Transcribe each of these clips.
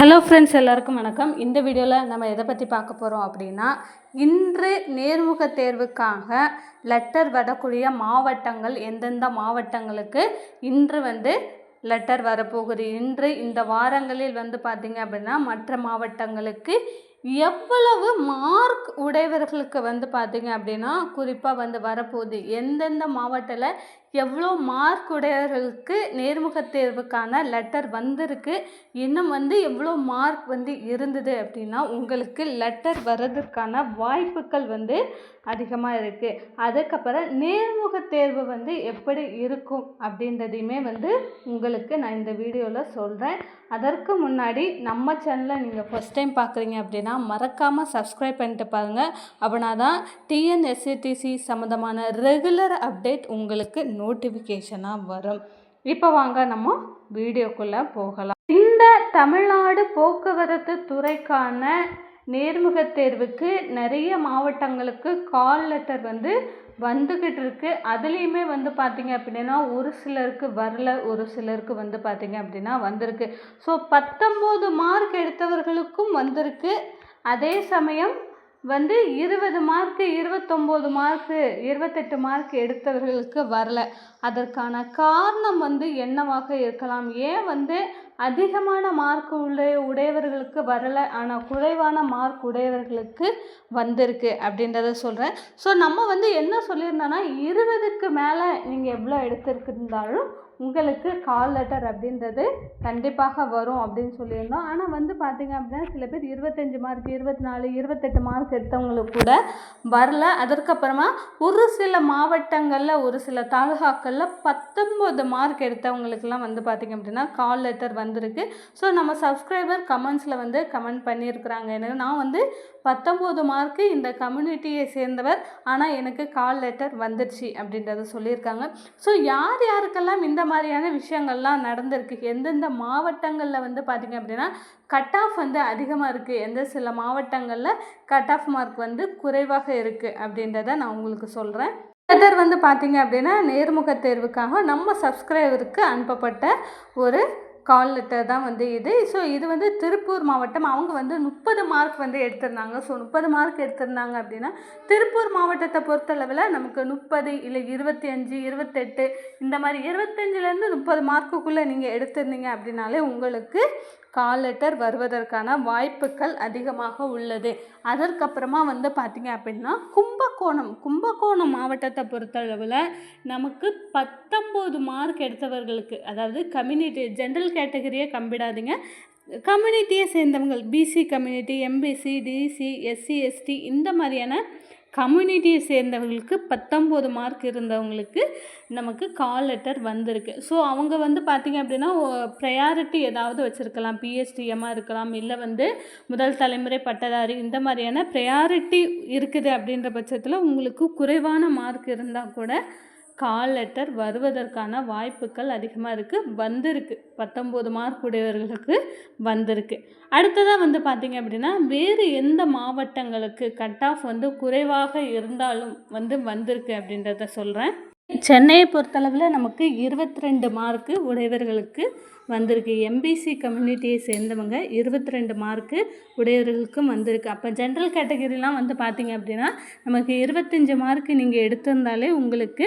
Hello friends எல்லாருக்கும் வணக்கம். இந்த வீடியோவில் நம்ம எதை பற்றி பார்க்க போகிறோம் அப்படின்னா இன்று நேர்முக தேர்வுக்காக லெட்டர் வரக்கூடிய மாவட்டங்கள் எந்தெந்த மாவட்டங்களுக்கு இன்று வந்து லெட்டர் வரப்போகுது. இன்று இந்த வாரங்களில் வந்து பார்த்திங்க அப்படின்னா மற்ற மாவட்டங்களுக்கு எவ்வளவு மார்க் உடையவர்களுக்கு வந்து பார்த்திங்க அப்படின்னா குறிப்பாக வந்து வரப்போகுது. எந்தெந்த மாவட்டத்தில் எவ்வளோ மார்க் உடையவர்களுக்கு நேர்முக தேர்வுக்கான லெட்டர் வந்திருக்கு? இன்னும் வந்து எவ்வளோ மார்க் வந்து இருந்தது அப்படின்னா உங்களுக்கு லெட்டர் வர்றதுக்கான வாய்ப்புகள் வந்து அதிகமாக இருக்குது அதுக்கப்புறம் நேர்முக தேர்வு வந்து எப்படி இருக்கும் அப்படின்றதையுமே வந்து உங்களுக்கு நான் இந்த வீடியோவில் சொல்கிறேன் அதற்கு முன்னாடி நம்ம சேனலை நீங்கள் ஃபஸ்ட் டைம் பார்க்குறீங்க அப்படின்னா மறக்காமல் சப்ஸ்கிரைப் பண்ணிட்டு பாருங்கள் அப்படின்னா தான் டிஎன்எஸ்சிடிசி சம்மந்தமான ரெகுலர் அப்டேட் உங்களுக்கு நோட்டிஃபிகேஷனாக வரும். இப்போ வாங்க நம்ம வீடியோக்குள்ளே போகலாம். இந்த தமிழ்நாடு போக்குவரத்து துறைக்கான நேர்முக தேர்வுக்கு நிறைய மாவட்டங்களுக்கு கால் லெட்டர் வந்து வந்துக்கிட்டு இருக்கு. அதுலேயுமே வந்து பார்த்திங்க அப்படின்னா ஒரு சிலருக்கு வரல ஒரு சிலருக்கு வந்து பார்த்திங்க அப்படின்னா வந்திருக்கு. ஸோ பத்தொம்போது மார்க் எடுத்தவர்களுக்கும் வந்திருக்கு. அதே சமயம் வந்து இருபது மார்க்கு இருபத்தொம்போது மார்க்கு இருபத்தெட்டு மார்க் எடுத்தவர்களுக்கு வரல. அதற்கான காரணம் வந்து என்னவாக இருக்கலாம்? ஏன் வந்து அதிகமான மார்க் உள்ள உடையவர்களுக்கு வரலை? ஆனால் குறைவான மார்க் உடையவர்களுக்கு வந்திருக்கு அப்படின்றத சொல்கிறேன் ஸோ நம்ம வந்து என்ன சொல்லியிருந்தோன்னா இருபதுக்கு மேலே நீங்கள் எவ்வளோ எடுத்திருந்தாலும் உங்களுக்கு கால் லெட்டர் அப்படின்றது கண்டிப்பாக வரும் அப்படின்னு சொல்லியிருந்தோம். ஆனால் வந்து பார்த்திங்க அப்படின்னா சில பேர் இருபத்தஞ்சி மார்க் இருபத்தி நாலு இருபத்தெட்டு மார்க் எடுத்தவங்களுக்கு கூட வரல. அதற்கப்புறமா ஒரு சில மாவட்டங்களில் ஒரு சில தாலுகாக்களில் பத்தொம்பது மார்க் எடுத்தவங்களுக்கெல்லாம் வந்து பார்த்திங்க அப்படின்னா கால் லெட்டர் வந்திருக்கு. ஸோ நம்ம சப்ஸ்கிரைபர் கமெண்ட்ஸில் வந்து கமெண்ட் பண்ணியிருக்கிறாங்க. எனக்கு நான் வந்து பத்தொம்போது மார்க்கு இந்த கம்யூனிட்டியை சேர்ந்தவர். ஆனால் எனக்கு கால் லெட்டர் வந்துடுச்சு அப்படின்றத சொல்லியிருக்காங்க. ஸோ யார் யாருக்கெல்லாம் இந்த மாதிரியான விஷயங்கள்லாம் நடந்திருக்கு? எந்தெந்த மாவட்டங்களில் வந்து பார்த்திங்க அப்படின்னா கட் ஆஃப் வந்து அதிகமாக இருக்குது எந்த சில மாவட்டங்களில் கட் ஆஃப் மார்க் வந்து குறைவாக இருக்குது அப்படின்றத நான் உங்களுக்கு சொல்கிறேன் லெட்டர் வந்து பார்த்திங்க அப்படின்னா நேர்முக தேர்வுக்காக நம்ம சப்ஸ்கிரைபருக்கு அனுப்பப்பட்ட ஒரு கால் லெட்டர் தான் வந்து இது. ஸோ இது வந்து திருப்பூர் மாவட்டம். அவங்க வந்து முப்பது மார்க் வந்து எடுத்திருந்தாங்க. ஸோ முப்பது மார்க் எடுத்திருந்தாங்க அப்படின்னா திருப்பூர் மாவட்டத்தை பொறுத்தளவில் நமக்கு முப்பது இல்லை இருபத்தி அஞ்சு இருபத்தெட்டு இந்த மாதிரி இருபத்தஞ்சிலேருந்து முப்பது மார்க்குக்குள்ளே நீங்கள் எடுத்திருந்தீங்க அப்படின்னாலே உங்களுக்கு கால் லெட்டர் வருவதற்கான வாய்ப்புகள் அதிகமாக உள்ளது. அதற்கப்புறமா வந்து பார்த்திங்க அப்படின்னா கும்பகோணம் கும்பகோணம் மாவட்டத்தை பொறுத்தளவில் நமக்கு பத்தொம்போது மார்க் எடுத்தவர்களுக்கு அதாவது கம்யூனிட்டி ஜென்ரல் கேட்டகரியே கம்பிடாதீங்க. கம்யூனிட்டியை சேர்ந்தவங்க BC community MBC DC SC ST இந்த மாதிரியான கம்யூனிட்டியை சேர்ந்தவங்களுக்கு பத்தொம்போது மார்க் இருந்தவங்களுக்கு நமக்கு கால் லெட்டர் வந்திருக்கு. ஸோ அவங்க வந்து பார்த்திங்க அப்படின்னா ப்ரையாரிட்டி ஏதாவது வச்சுருக்கலாம். பிஎஸ்டிஎம்மாக இருக்கலாம் இல்லை வந்து முதல் தலைமுறை பட்டதாரி இந்த மாதிரியான ப்ரையாரிட்டி இருக்குது அப்படின்ற பட்சத்தில் உங்களுக்கு குறைவான மார்க் இருந்தால் கூட கால் லெட்டர் வருவதற்கான வாய்ப்புகள் அதிகமாக இருக்குது வந்திருக்கு. பத்தொம்போது மார்க் உடையவர்களுக்கு வந்திருக்கு. அடுத்ததாக வந்து பார்த்திங்க அப்படின்னா வேறு எந்த மாவட்டங்களுக்கு கட் ஆஃப் வந்து குறைவாக இருந்தாலும் வந்து வந்திருக்கு அப்படின்றத சொல்கிறேன் சென்னையை பொறுத்தளவில் நமக்கு இருபத்தி ரெண்டு மார்க்கு உடையவர்களுக்கு வந்திருக்கு. எம்பிசி கம்யூனிட்டியை சேர்ந்தவங்க இருபத்தி ரெண்டு மார்க்கு உடையவர்களுக்கும் வந்திருக்கு. அப்போ ஜென்ரல் கேட்டகரிலாம் வந்து பார்த்திங்க அப்படின்னா நமக்கு இருபத்தஞ்சி மார்க்கு நீங்கள் எடுத்திருந்தாலே உங்களுக்கு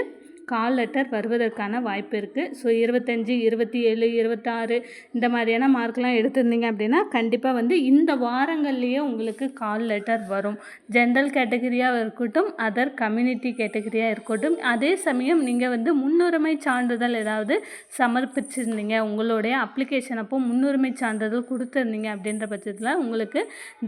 கால் லெட்டர் வருவதற்கான வாய்ப்பு இருக்குது ஸோ இருபத்தஞ்சி இருபத்தி ஏழு இருபத்தாறு இந்த மாதிரியான மார்க்லாம் எடுத்திருந்தீங்க அப்படின்னா கண்டிப்பாக வந்து இந்த வாரங்கள்லேயே உங்களுக்கு கால் லெட்டர் வரும். ஜென்ரல் கேட்டகரியாக இருக்கட்டும் அதர் கம்யூனிட்டி கேட்டகரியாக இருக்கட்டும். அதே சமயம் நீங்கள் வந்து முன்னுரிமை சான்றிதழ் ஏதாவது சமர்ப்பிச்சிருந்தீங்க உங்களுடைய அப்ளிகேஷன் அப்போ முன்னுரிமை சான்றிதழ் கொடுத்துருந்தீங்க அப்படின்ற பட்சத்தில் உங்களுக்கு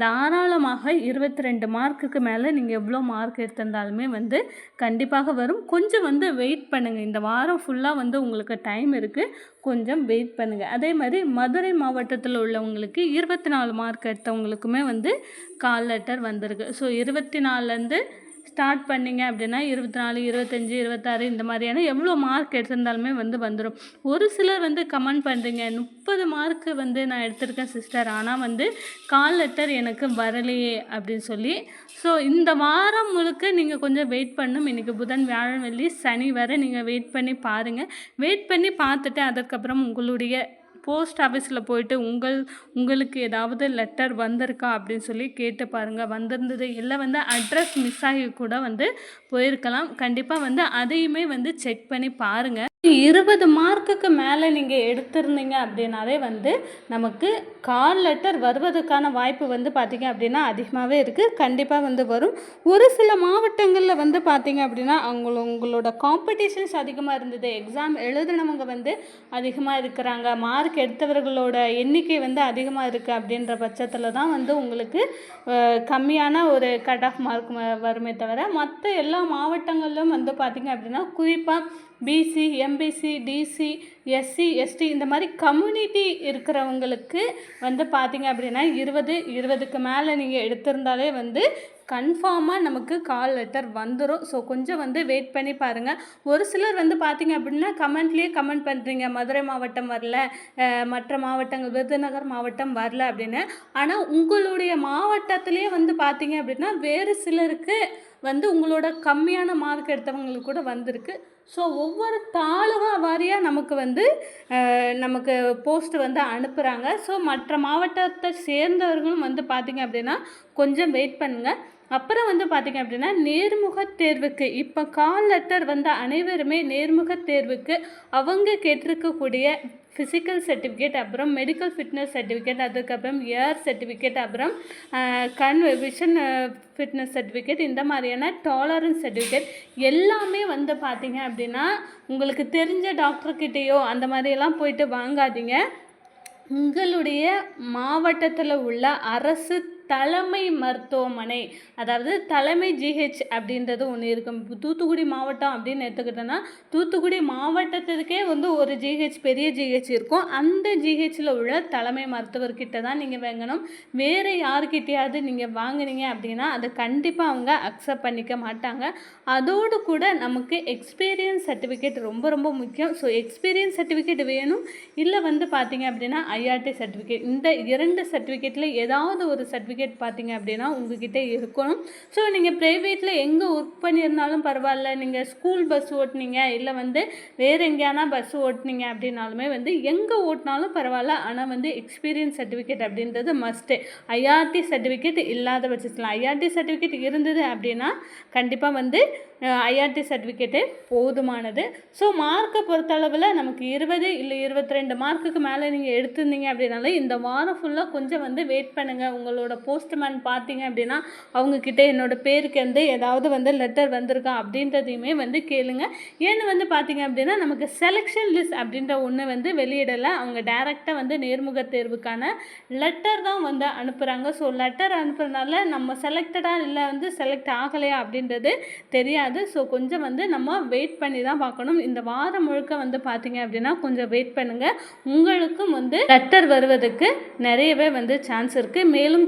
தாராளமாக இருபத்தி ரெண்டு மார்க்குக்கு மேலே நீங்கள் எவ்வளோ மார்க் எடுத்திருந்தாலுமே வந்து கண்டிப்பாக வரும். கொஞ்சம் வந்து வெயிட் பண்ணுங்கள் இந்த வாரம் ஃபுல்லாக வந்து உங்களுக்கு டைம் இருக்குது கொஞ்சம் வெயிட் பண்ணுங்கள் அதே மாதிரி மதுரை மாவட்டத்தில் உள்ளவங்களுக்கு இருபத்தி நாலு மார்க் எடுத்தவங்களுக்குமே வந்து கால் லெட்டர் வந்திருக்கு. ஸோ இருபத்தி நாலுலேருந்து ஸ்டார்ட் பண்ணிங்க அப்படின்னா இருபத்தி நாலு இருபத்தஞ்சி இருபத்தாறு இந்த மாதிரியான எவ்வளோ மார்க் எடுத்திருந்தாலுமே வந்து வந்துடும் ஒரு சிலர் வந்து கமெண்ட் பண்ணுறீங்க முப்பது மார்க்கு வந்து நான் எடுத்திருக்கேன் சிஸ்டர் ஆனால் வந்து கால் லெட்டர் எனக்கு வரலையே அப்படின்னு சொல்லி. ஸோ இந்த வாரம் முழுக்க நீங்கள் கொஞ்சம் வெயிட் பண்ணும். இன்றைக்கி புதன் வியாழன் வெள்ளி சனி வரை நீங்கள் வெயிட் பண்ணி பாருங்கள் வெயிட் பண்ணி பார்த்துட்டு அதுக்கப்புறம் உங்களுடைய போஸ்ட் ஆஃபீஸில் போயிட்டு உங்கள் உங்களுக்கு ஏதாவது லெட்டர் வந்திருக்கா அப்படின்னு சொல்லி கேட்டு பாருங்கள் வந்திருந்தது இல்லை வந்து அட்ரஸ் மிஸ் ஆகி கூட வந்து போயிருக்கலாம். கண்டிப்பாக வந்து அதையுமே வந்து செக் பண்ணி பாருங்கள் இருபது மார்க்குக்கு மேலே நீங்கள் எடுத்திருந்தீங்க அப்படின்னாலே வந்து நமக்கு கால் லெட்டர் வருவதற்கான வாய்ப்பு வந்து பார்த்திங்க அப்படின்னா அதிகமாகவே இருக்குது கண்டிப்பாக வந்து வரும். ஒரு சில மாவட்டங்களில் வந்து பார்த்திங்க அப்படின்னா அவங்கள உங்களோட காம்படிஷன்ஸ் அதிகமாக இருந்தது. எக்ஸாம் எழுதினவங்க வந்து அதிகமாக இருக்கிறாங்க. மார்க் எடுத்தவர்களோட எண்ணிக்கை வந்து அதிகமாக இருக்குது அப்படின்ற பட்சத்தில் தான் வந்து உங்களுக்கு கம்மியான ஒரு கட் ஆஃப் மார்க் வருமே தவிர மற்ற எல்லா மாவட்டங்களிலும் வந்து பார்த்திங்க அப்படின்னா குறிப்பாக BC MBC DC SC ST இந்த மாதிரி கம்யூனிட்டி இருக்கிறவங்களுக்கு வந்து பார்த்தீங்க அப்படின்னா இருபது இருபதுக்கு மேலே நீங்கள் எடுத்திருந்தாலே வந்து கன்ஃபார்மாக நமக்கு கால் லெட்டர் வந்துடும் ஸோ கொஞ்சம் வந்து வெயிட் பண்ணி பாருங்கள் ஒரு சிலர் வந்து பார்த்தீங்க அப்படின்னா கமெண்ட்லேயே கமெண்ட் பண்ணுறீங்க மதுரை மாவட்டம் வரல மற்ற மாவட்டங்கள் விருதுநகர் மாவட்டம் வரல அப்படின்னு. ஆனால் உங்களுடைய மாவட்டத்திலே வந்து பார்த்தீங்க அப்படின்னா வேறு சிலருக்கு வந்து உங்களோட கம்மியான மார்க் எடுத்தவங்களுக்கு கூட வந்திருக்கு. ஸோ ஒவ்வொரு தாலுகா வாரியாக நமக்கு வந்து நமக்கு போஸ்ட் வந்து அனுப்புகிறாங்க ஸோ மற்ற மாவட்டத்தை சேர்ந்தவர்களும் வந்து பார்த்திங்க அப்படின்னா கொஞ்சம் வெயிட் பண்ணுங்கள் அப்புறம் வந்து பார்த்திங்க அப்படின்னா நேர்முக தேர்வுக்கு இப்போ கால் லெட்டர் வந்த அனைவருமே நேர்முக தேர்வுக்கு அவங்க கேட்டிருக்கக்கூடிய ஃபிசிக்கல் சர்டிஃபிகேட் அப்புறம் மெடிக்கல் ஃபிட்னஸ் சர்டிஃபிகேட் அதுக்கப்புறம் ஏர் சர்டிஃபிகேட் அப்புறம் கண் விஷன் ஃபிட்னஸ் சர்டிஃபிகேட் இந்த மாதிரியான டாலரன்ஸ் சர்டிஃபிகேட் எல்லாமே வந்து பார்த்தீங்க அப்படின்னா உங்களுக்கு தெரிஞ்ச டாக்டர்கிட்டேயோ அந்த மாதிரியெல்லாம் போயிட்டு வாங்காதீங்க. உங்களுடைய மாவட்டத்தில் உள்ள அரசு தலைமை மருத்துவமனை அதாவது தலைமை ஜிஹெச் அப்படின்றது ஒன்று இருக்கும் இப்போ தூத்துக்குடி மாவட்டம் அப்படின்னு எடுத்துக்கிட்டோன்னா தூத்துக்குடி மாவட்டத்துக்கே வந்து ஒரு ஜிஹெச் பெரிய ஜிஹெச் இருக்கும். அந்த ஜிஹெச்சில் உள்ள தலைமை மருத்துவர்கிட்ட தான் நீங்கள் வாங்கணும். வேறு யார்கிட்டயாவது நீங்கள் வாங்குனீங்க அப்படின்னா அதை கண்டிப்பாக அவங்க அக்செப்ட் பண்ணிக்க மாட்டாங்க. அதோடு கூட நமக்கு எக்ஸ்பீரியன்ஸ் சர்டிஃபிகேட் ரொம்ப ரொம்ப முக்கியம். ஸோ எக்ஸ்பீரியன்ஸ் சர்டிஃபிகேட் வேணும். இல்லை வந்து பார்த்தீங்க அப்படின்னா ஐஆர்டி சர்டிஃபிகேட் இந்த இரண்டு சர்டிஃபிகேட்டில் ஏதாவது ஒரு சர்டிஃபிகேட் பார்த்தீங்க அப்படின்னா உங்ககிட்ட இருக்கணும். ஸோ நீங்கள் ப்ரைவேட்டில் எங்கே ஒர்க் பண்ணியிருந்தாலும் பரவாயில்ல. நீங்கள் ஸ்கூல் பஸ் ஓட்டுனீங்க இல்லை வந்து வேறு எங்கேயானா பஸ் ஓட்டுனீங்க அப்படின்னாலுமே வந்து எங்கே ஓட்டினாலும் பரவாயில்ல. ஆனால் வந்து எக்ஸ்பீரியன்ஸ் சர்டிஃபிகேட் அப்படின்றது மஸ்ட்டு ஐஆர்டி சர்டிஃபிகேட் இல்லாத பட்சத்தில் ஐஆர்டி சர்டிஃபிகேட் இருந்தது அப்படின்னா கண்டிப்பாக வந்து ஐஆர்டி சர்டிஃபிகேட்டு போதுமானது. ஸோ மார்க்கை பொறுத்தளவில் நமக்கு இருபது இல்லை இருபத்தி ரெண்டு மார்க்குக்கு மேலே நீங்கள் எடுத்திருந்தீங்க அப்படின்னாலே இந்த வாரம் ஃபுல்லாக கொஞ்சம் வந்து வெயிட் பண்ணுங்கள் உங்களோட போஸ்ட்மேன் பார்த்தீங்க அப்படின்னா அவங்கக்கிட்ட என்னோட பேருக்கு வந்து ஏதாவது வந்து லெட்டர் வந்திருக்கா அப்படின்றதையுமே வந்து கேளுங்க. ஏன்னு வந்து பார்த்தீங்க அப்படின்னா நமக்கு செலெக்ஷன் லிஸ்ட் அப்படின்ற ஒன்று வந்து வெளியிடலை. அவங்க டைரெக்டாக வந்து நேர்முக தேர்வுக்கான லெட்டர் தான் வந்து அனுப்புகிறாங்க ஸோ லெட்டர் அனுப்புறதுனால நம்ம செலக்டடாக இல்லை வந்து செலக்ட் ஆகலையா அப்படின்றது தெரியாது. ஸோ கொஞ்சம் வந்து நம்ம வெயிட் பண்ணி தான் பார்க்கணும். இந்த வாரம் முழுக்க வந்து பார்த்தீங்க அப்படின்னா கொஞ்சம் வெயிட் பண்ணுங்கள் உங்களுக்கும் வந்து லெட்டர் வருவதற்கு நிறையவே வந்து சான்ஸ் இருக்குது மேலும்